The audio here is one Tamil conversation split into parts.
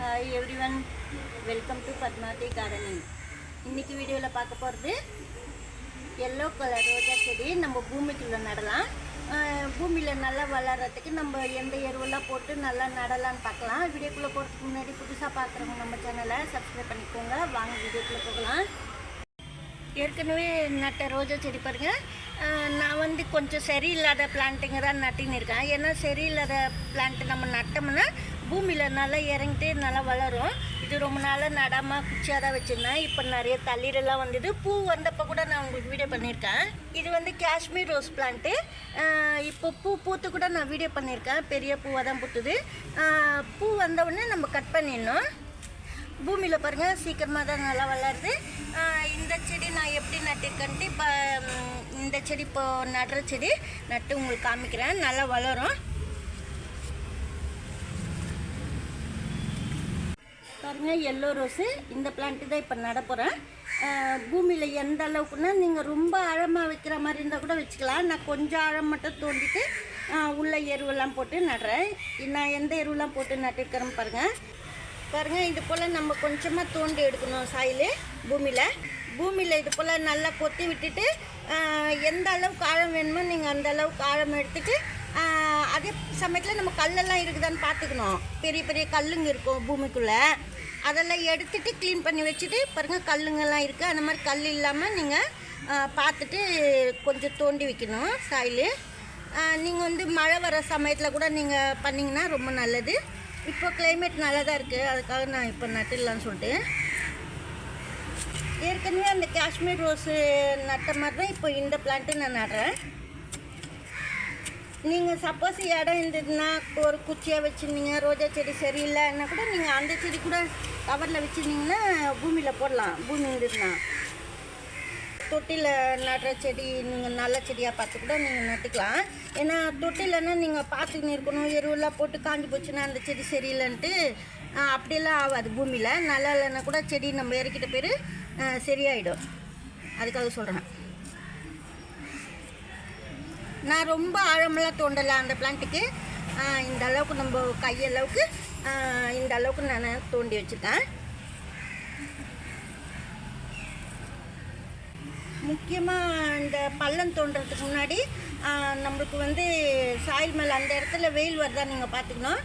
Hi everyone welcome to Padmavathi gardening இன்னைக்கு வீடியோவில் பார்க்க போகிறது எல்லோ கலர் ரோஜா செடி. நம்ம பூமிக்குள்ளே நடலாம். பூமியில் நல்லா வளர்கிறதுக்கு நம்ம எந்த எருவெல்லாம் போட்டு நல்லா நடலாம்னு பார்க்கலாம். வீடியோக்குள்ளே போகிறதுக்கு முன்னாடி புதுசாக பார்க்குறவங்க நம்ம சேனலை சப்ஸ்கிரைப் பண்ணிக்கோங்க. வாங்க வீடியோக்குள்ளே போகலாம். ஏற்கனவே நட்ட ரோஜா செடி பாருங்கள் நான் வந்து கொஞ்சம் சரியில்லாத பிளான்ட்டுங்க தான் நட்டின்னு இருக்கேன். ஏன்னா சரியில்லாத பிளான்ட்டு நம்ம நட்டோம்னா பூமியில் நல்லா இறங்கிட்டு நல்லா வளரும். இது ரொம்ப நாளாக நடாமல் குச்சியாக தான் வச்சுருந்தேன். இப்போ நிறைய தளிரெல்லாம் வந்தது. பூ வந்தப்போ கூட நான் உங்களுக்கு வீடியோ பண்ணியிருக்கேன். இது வந்து காஷ்மீர் ரோஸ் பிளான்ட்டு இப்போ பூ பூத்து கூட நான் வீடியோ பண்ணியிருக்கேன். பெரிய பூவாக தான் பூத்துது. பூ வந்தவுடனே நம்ம கட் பண்ணிடணும். பூமியில் பாருங்கள் சீக்கிரமாக தான் நல்லா வளருது. இந்த செடி நான் எப்படி நட்டிருக்கேன்ட்டு இப்போ இந்த செடி இப்போ நடுற செடி நட்டு உங்களுக்கு காமிக்கிறேன். நல்லா வளரும். பாருங்க எல்லோ ரோஸு இந்த பிளான்ட்டு தான் இப்போ நட போகிறேன் பூமியில் எந்த அளவுக்குன்னா நீங்கள் ரொம்ப ஆழமாக வைக்கிற மாதிரி இருந்தால் கூட வச்சுக்கலாம். நான் கொஞ்சம் ஆழம் மட்டும் தோண்டிட்டு உள்ள எருவெல்லாம் போட்டு நடுறேன். நான் எந்த எருவெல்லாம் போட்டு நட்டிருக்கிறேன்னு பாருங்கள் பாருங்கள் இது போல் நம்ம கொஞ்சமாக தோண்டி எடுக்கணும் சாயில் பூமியில். பூமியில் இது போல் நல்லா கொத்தி விட்டுட்டு எந்த அளவுக்கு ஆழம் வேணுமோ நீங்கள் அந்த அளவுக்கு ஆழம் எடுத்துகிட்டு அதே சமயத்தில் நம்ம கல்லெல்லாம் இருக்குதான்னு பார்த்துக்கணும். பெரிய பெரிய கல்லுங்க இருக்கும் பூமிக்குள்ளே. அதெல்லாம் எடுத்துட்டு க்ளீன் பண்ணி வச்சுட்டு பாருங்கள் கல்லுங்கெல்லாம் இருக்குது அந்த மாதிரி கல் இல்லாமல் நீங்கள் பார்த்துட்டு கொஞ்சம் தோண்டி வைக்கணும் சாயில் நீங்கள் வந்து மழை வர சமயத்தில் கூட நீங்கள் பண்ணிங்கன்னா ரொம்ப நல்லது. இப்போ கிளைமேட் நல்லா தான் இருக்குது அதுக்காக நான் இப்போ நட்டுடலான்னு சொல்லிட்டு. ஏற்கனவே அந்த காஷ்மீர் ரோஸு நட்ட மாதிரி தான் இப்போ இந்த பிளான்ட்டு நான் நடுறேன். நீங்கள் சப்போஸ் இடம் இருந்ததுன்னா ஒரு குச்சியாக வச்சுருந்தீங்க ரோஜா செடி சரியில்லைன்னா கூட நீங்கள் அந்த செடி கூட கவரில் வச்சுருந்தீங்கன்னா பூமியில் போடலாம். பூமி இருந்ததுன்னா. தொட்டியில் நடுற செடி நீங்கள் நல்ல செடியாக பார்த்து கூட நீங்கள் நட்டுக்கலாம். ஏன்னா தொட்டிலன்னா நீங்கள் பார்த்துக்கின்னு இருக்கணும். எருவெல்லாம் போட்டு காஞ்சி போச்சுன்னா அந்த செடி சரியில்லைன்ட்டு அப்படியெல்லாம் ஆகாது பூமியில். நல்லா இல்லைன்னா கூட செடி நம்ம இறக்கிட்ட பேர் சரியாயிடும். அதுக்காக சொல்கிறேன் நான் ரொம்ப ஆழமெல்லாம் தோண்டலை அந்த பிளான்ட்டுக்கு இந்த அளவுக்கு நம்ம கையளவுக்கு இந்த அளவுக்கு நான் தோண்டி வச்சுருக்கேன் முக்கியமாக இந்த பள்ளம் தோண்டுறதுக்கு முன்னாடி நம்மளுக்கு வந்து சாயில் மேலே அந்த இடத்துல வெயில் வருதா நீங்கள் பார்த்துக்கணும்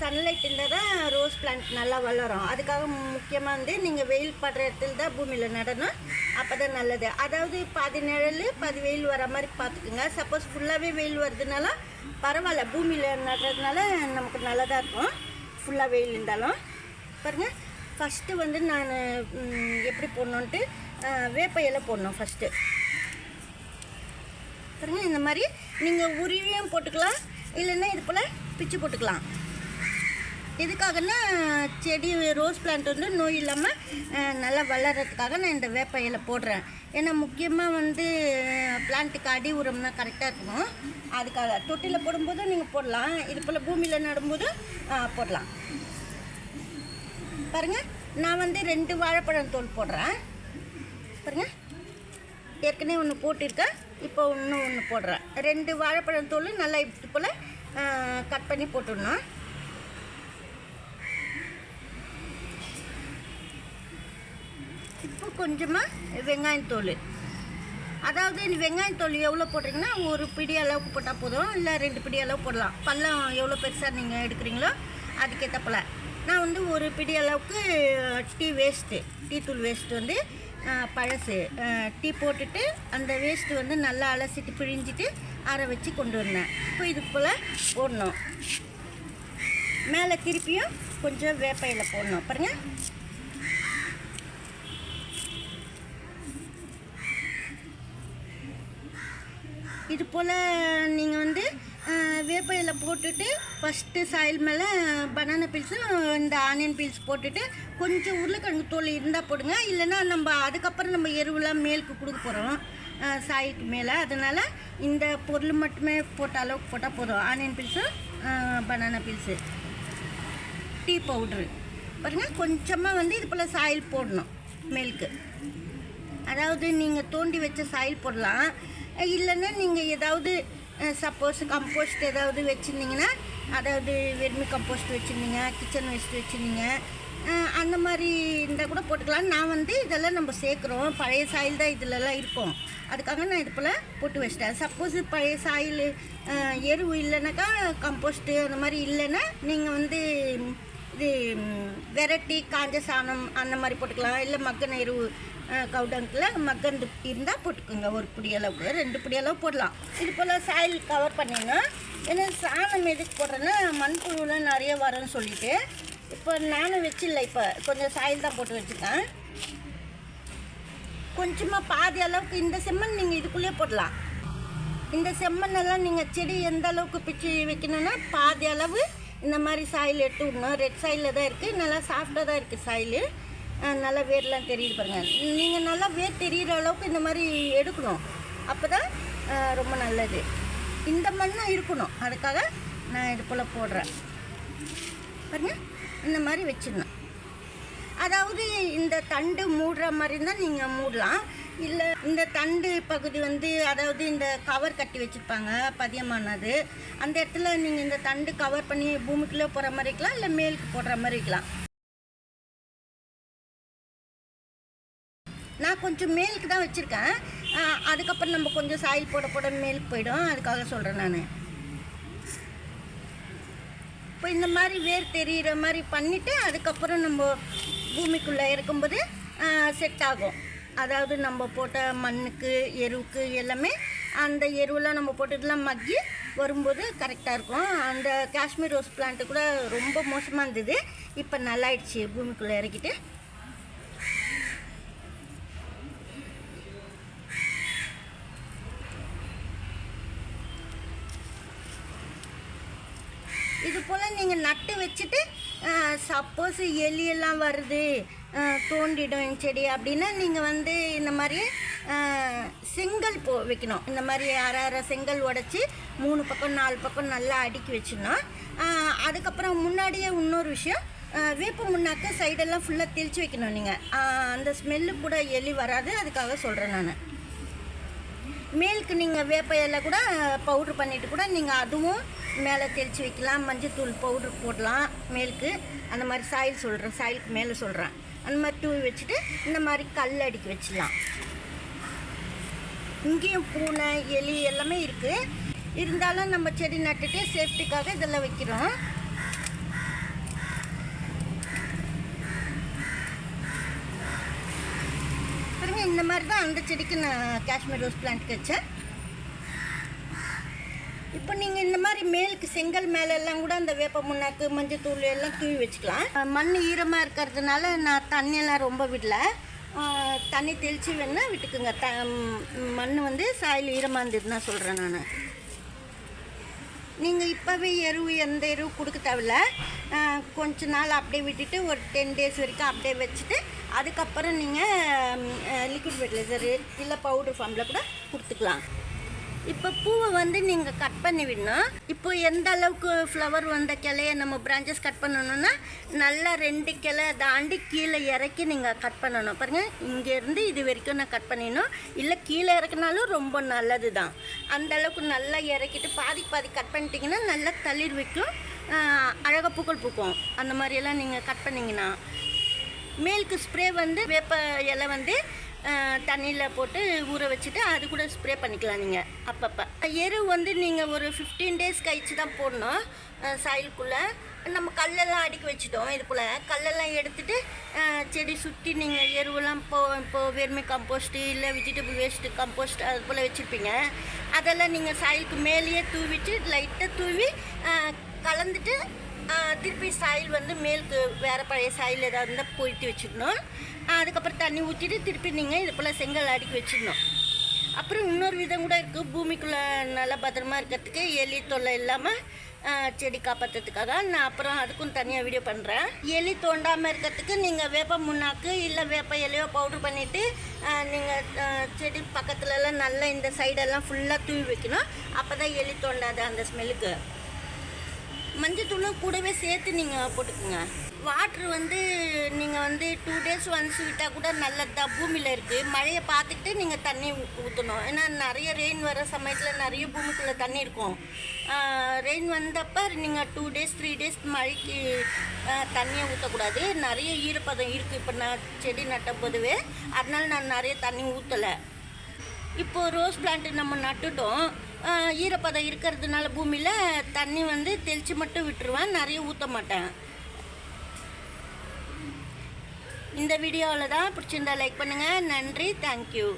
சன்லைட் இருந்தால் தான் ரோஸ் பிளான்ட் நல்லா வளரும். அதுக்காக முக்கியமாக வந்து நீங்கள் வெயில் படுற இடத்துல தான் பூமியில் நடணும். அப்போ தான் நல்லது. அதாவது பாதி நிழல் பாதி வெயில் வர மாதிரி பார்த்துக்குங்க. சப்போஸ் ஃபுல்லாகவே வெயில் வருதுனாலும் பரவாயில்ல. பூமியில் நடுறதுனால நமக்கு நல்லதாக இருக்கும். ஃபுல்லாக வெயில் இருந்தாலும். பாருங்கள் ஃபஸ்ட்டு வந்து நான் எப்படி போடணுன்ட்டு வேப்ப இலை போடணும் ஃபஸ்ட்டு பாருங்க இந்த மாதிரி நீங்கள் உருவியும் போட்டுக்கலாம். இல்லைன்னா இது போல் பிச்சு போட்டுக்கலாம். இதுக்காகனா செடி ரோஸ் பிளான்ட் வந்து நோய் இல்லாமல் நல்லா வளர்கிறதுக்காக நான் இந்த வேப்ப இலை போடுறேன். ஏன்னா முக்கியமாக வந்து பிளான்ட்டுக்கு அடி உரம்னா கரெக்டாக இருக்கணும். அதுக்காக தொட்டியில் போடும்போது நீங்கள் போடலாம். இது போல் பூமியில் நடும்போது போடலாம். பாருங்கள் நான் வந்து ரெண்டு வாழைப்பழம் தோல் போடுறேன். பாருங்கள் ஏற்கனவே ஒன்று போட்டிருக்கேன். இப்போ இன்னும் ஒன்று போடுறேன். ரெண்டு வாழைப்பழம் தோல் நல்லா இது போல் கட் பண்ணி போட்டுடணும். கொஞ்சமாக வெங்காயத்தோல் அதாவது இந்த வெங்காயத்தோல் எவ்வளோ போடுறீங்கன்னா ஒரு பிடி அளவுக்கு போட்டால் போதும். இல்லை ரெண்டு பிடி அளவு போடலாம். பள்ளம் எவ்வளோ பெருசாக நீங்கள் எடுக்கிறீங்களோ அதுக்கேற்ற போல். நான் வந்து ஒரு பிடி அளவுக்கு டீ வேஸ்ட்டு டீ தூள் வேஸ்ட்டு வந்து பழசு. டீ போட்டுட்டு அந்த வேஸ்ட்டு வந்து நல்லா அலசிட்டு பிழிஞ்சிட்டு அரை வச்சு கொண்டு வந்தேன். இப்போ இது போல் போடணும். மேலே திருப்பியும் கொஞ்சம் வேப்பையில் போடணும். பாருங்கள் இது போல் நீங்கள் வந்து வேப்பையில் போட்டுட்டு ஃபஸ்ட்டு சாயில் மேலே பனானா பீல்ஸும் இந்த ஆனியன் பீல்ஸ் போட்டுட்டு கொஞ்சம் உருளைக்கிழங்கு தோல் இருந்தால் போடுங்க. இல்லைன்னா நம்ம அதுக்கப்புறம் நம்ம எருவெலாம் மேலுக்கு கொடுக்க போகிறோம் சாயிலுக்கு மேலே. அதனால் இந்த பொருள் மட்டுமே போட்ட அளவுக்கு போட்டால் போதும். ஆனியன் பீல்ஸும் பனானா பீல்ஸு டீ பவுட்ரு பாருங்கள் கொஞ்சமாக வந்து இது போல் சாயில் போடணும் மேலுக்கு அதாவது நீங்கள் தோண்டி வச்ச சாயில் போடலாம். இல்லைன்னா நீங்கள் ஏதாவது சப்போஸ் கம்போஸ்ட் ஏதாவது வச்சுருந்தீங்கன்னா அதாவது வெர்மி கம்போஸ்ட் வச்சுருந்தீங்க கிச்சன் வேஸ்ட் வச்சுருந்தீங்க அந்த மாதிரி இருந்தால் கூட போட்டுக்கலாம் நான் வந்து இதெல்லாம் நம்ம சேர்க்குறோம். பழைய சாயில் தான் இதிலலாம் இருக்கும். அதுக்காக நான் இது போல் போட்டு வச்சிட்டேன். சப்போஸ் பழைய சாயில் எருவு இல்லைனாக்கா கம்போஸ்ட்டு அந்த மாதிரி இல்லைன்னா நீங்கள் வந்து இது ம், விரட்டி காஞ்ச சாணம் அந்த மாதிரி போட்டுக்கலாம். இல்லை மக்கன் எருவு கவுடங்கில் மக்கன் இருந்தால் போட்டுக்கோங்க. ஒரு பிடி அளவுக்கு. ரெண்டு பிடி அளவு போடலாம். இது போல் சாயில் கவர் பண்ணிடணும் ஏன்னா சாணம் எதுக்கு போடுறேன்னா மண்புழுலாம் நிறைய வரும்னு சொல்லிட்டு இப்போ நானும் வச்சில்ல இப்போ கொஞ்சம் சாயில் தான் போட்டு வச்சுருக்கேன். கொஞ்சமாக பாதி அளவுக்கு இந்த செம்மண் நீங்கள் இதுக்குள்ளேயே போடலாம். இந்த செம்மண்ணெல்லாம் நீங்கள் செடி எந்த அளவுக்கு பிச்சு வைக்கணும்னா பாதி அளவு இந்த மாதிரி சாயில் எடுத்து விடணும். ரெட் சாயிலில் தான் இருக்குது நல்லா சாஃப்டாக தான் இருக்குது சாயில். நல்லா வேர்லாம் தெரியுது பாருங்கள் நீங்கள் நல்லா வேர் தெரிகிற அளவுக்கு இந்த மாதிரி எடுக்கணும். அப்போ தான் ரொம்ப நல்லது. இந்த மண்ணும் இருக்கணும். அதுக்காக நான் இது போல் போடுறேன். பாருங்கள் இந்த மாதிரி வச்சிடணும். அதாவது இந்த தண்டு மூடுற மாதிரி இருந்தால் நீங்கள் மூடலாம். இல்லை இந்த தண்டு பகுதி வந்து அதாவது இந்த கவர் கட்டி வச்சுருப்பாங்க பதியமானது. அந்த இடத்துல நீங்கள் இந்த தண்டு கவர் பண்ணி பூமிக்குள்ளே போகிற மாதிரி இருக்கலாம் இல்லை மேலுக்கு போடுற மாதிரி இருக்கலாம்? நான் கொஞ்சம் மேலுக்கு தான் வச்சுருக்கேன். அதுக்கப்புறம் நம்ம கொஞ்சம் சாயில் போட போட மேலுக்கு போயிடும். அதுக்காக சொல்கிறேன் நான். இப்போ இந்த மாதிரி வேர் தெரிகிற மாதிரி பண்ணிவிட்டு அதுக்கப்புறம் நம்ம பூமிக்குள்ளே இருக்கும்போது செட் ஆகும். அதாவது நம்ம போட்ட மண்ணுக்கு எருவுக்கு எல்லாமே அந்த எருவெல்லாம் நம்ம போட்டதெல்லாம் மக்கி வரும்போது கரெக்டாக இருக்கும். அந்த காஷ்மீர் ரோஸ் பிளான்ட்டு கூட ரொம்ப மோசமாக இருந்தது. இப்போ நல்லாயிடுச்சு. பூமிக்குள்ளே இறக்கிட்டு. இது போல் நீங்கள் நட்டு வச்சுட்டு சப்போஸ் எலியெல்லாம் வருது. தோண்டிடும் என் செடி அப்படின்னா நீங்கள் வந்து இந்த மாதிரி செங்கல் போ வைக்கணும். இந்த மாதிரி அரை அரை செங்கல் உடச்சி மூணு பக்கம் நாலு பக்கம் நல்லா அடுக்கி வச்சிடணும். அதுக்கப்புறம் முன்னாடியே இன்னொரு விஷயம் வேப்ப முன்னாக்க சைடெல்லாம் ஃபுல்லாக தெளித்து வைக்கணும் நீங்கள் அந்த ஸ்மெல்லு கூட எலி வராது அதுக்காக சொல்கிறேன் நான். மேலுக்கு நீங்கள் வேப்ப இலை கூட பவுட்ரு பண்ணிவிட்டு கூட நீங்கள் அதுவும் மேலே தெளித்து வைக்கலாம். மஞ்சள் தூள் பவுட்ரு போடலாம் மேலுக்கு அந்த மாதிரி சாயில் சொல்கிறேன் சாயிலுக்கு மேலே சொல்கிறேன் அந்த மாதிரி தூவி வச்சுட்டு இந்த மாதிரி கல் அடுக்கி வச்சிடலாம். இங்கேயும் பூனை எலி எல்லாமே இருக்குது இருந்தாலும் நம்ம செடி நட்டுட்டு சேஃப்டிக்காக இதெல்லாம் வைக்கிறோம். பாருங்க இந்த மாதிரி தான் அந்த செடிக்கு நான் காஷ்மீர் ரோஸ் பிளான்ட் வச்சேன். இப்போ நீங்கள் இந்த மாதிரி மேலுக்கு செங்கல் மேலே எல்லாம் கூட அந்த வேப்ப முன்னாக்கு மஞ்சத்தூள் எல்லாம் தூவி வச்சுக்கலாம். மண் ஈரமாக இருக்கிறதுனால நான் தண்ணியெல்லாம் ரொம்ப விடல. தண்ணி தெளித்து வேணால் விட்டுக்குங்க. த மண் வந்து சாயில் ஈரமாக இருந்ததுன்னா சொல்கிறேன் நான். நீங்கள் இப்போவே எருவு எந்த எருவு கொடுக்க தேவையில்ல. கொஞ்ச நாள் அப்படியே விட்டுட்டு ஒரு டென் டேஸ் வரைக்கும் அப்படியே வச்சுட்டு அதுக்கப்புறம் நீங்கள் லிக்விட் ஃபெர்டிலைசரு இல்லை பவுடர் ஃபார்மில் கூட கொடுத்துக்கலாம். இப்போ பூவை வந்து நீங்கள் கட் பண்ணி விடணும். இப்போ எந்த அளவுக்கு ஃப்ளவர் வந்த கிளைய நம்ம பிரான்ச்சஸ் கட் பண்ணணும்னா நல்லா ரெண்டு கிளை தாண்டி கீழே இறக்கி நீங்கள் கட் பண்ணணும். பாருங்கள் இங்கேருந்து இது வரைக்கும் நான் கட் பண்ணிடணும். இல்லை கீழே இறக்குனாலும் ரொம்ப நல்லது தான் அந்த அளவுக்கு நல்லா இறக்கிட்டு பாதி பாதி கட் பண்ணிட்டீங்கன்னா நல்லா தளிர் வைக்கும். அழகாக பூக்கள் பூக்கும். அந்த மாதிரியெல்லாம் நீங்கள் கட் பண்ணிங்கன்னா. மேலுக்கு ஸ்ப்ரே வந்து வேப்ப இலை வந்து தண்ணியில் போட்டு ஊற வச்சுட்டு அது கூட ஸ்ப்ரே பண்ணிக்கலாம் நீங்கள் அப்பப்போ. எரு வந்து நீங்கள் ஒரு ஃபிஃப்டீன் டேஸ் கழிச்சு தான் போடணும். சாயிலுக்குள்ளே நம்ம கல்லெல்லாம் அடுக்கி வச்சுட்டோம் இது போல். கல்லெல்லாம் எடுத்துட்டு செடி சுற்றி நீங்கள் எருவெல்லாம் இப்போ இப்போ வெர்மி கம்போஸ்ட்டு இல்லை வெஜிடபிள் வேஸ்ட்டு கம்போஸ்ட் அது போல் வச்சுருப்பீங்க. அதெல்லாம் நீங்கள் சாயிலுக்கு மேலேயே தூவிட்டு லைட்டாக தூவி கலந்துட்டு திருப்பி சாயில் வந்து மேலுக்கு வேறு பழைய சாயில் ஏதாவது இருந்தால் பொருத்தி வச்சுக்கணும் அதுக்கப்புறம் தண்ணி ஊற்றிட்டு திருப்பி நீங்கள் இது போல் செங்கல் அடுக்கி வச்சிடணும். அப்புறம் இன்னொரு விதம் கூட இருக்குது பூமிக்குள்ளே நல்லா பத்திரமா இருக்கிறதுக்கு எலி தொல்லை இல்லாமல் செடி காப்பாற்றுறதுக்காக நான் அப்புறம் அதுக்கும் தனியாக வீடியோ பண்ணுறேன் எலி தோண்டாமல் இருக்கிறதுக்கு நீங்கள் வேப்ப முன்னாக்கு இல்லை வேப்ப இலையோ பவுட்ரு பண்ணிவிட்டு நீங்கள் செடி பக்கத்துலலாம் நல்லா இந்த சைடெல்லாம் ஃபுல்லாக தூவி வைக்கணும். அப்போ தான் எலி தோண்டாது அந்த ஸ்மெல்லுக்கு மஞ்சத்தூளும் கூடவே சேர்த்து நீங்கள் போட்டுக்கோங்க. வாட்ரு வந்து நீங்கள் வந்து டூ டேஸ் ஒன்ஸ் விட்டால் கூட நல்லது தான் பூமியில் இருக்குது மழையை பார்த்துக்கிட்டு நீங்கள் தண்ணி ஊற்றணும் ஏன்னா நிறைய ரெயின் வர சமயத்தில் நிறைய பூமிக்குள்ளே தண்ணி இருக்கும். ரெயின் வந்தப்போ நீங்கள் டூ டேஸ் த்ரீ டேஸ் மழைக்கு தண்ணியை ஊற்றக்கூடாது நிறைய ஈரப்பதம் இருக்குது இப்போ நான் செடி நட்ட போதுவே. அதனால் நான் நிறைய தண்ணி ஊற்றலை இப்போ ரோஸ் பிளான்ட்டு நம்ம நட்டுட்டோம். ஈரப்பதம் இருக்கிறதுனால பூமியில் தண்ணி வந்து தெளித்து மட்டும் விட்டுருவேன். நிறைய ஊற்ற மாட்டேன். இந்த வீடியோவில் தான் பிடிச்சிருந்தா லைக் பண்ணுங்கள் நன்றி. தேங்க்யூ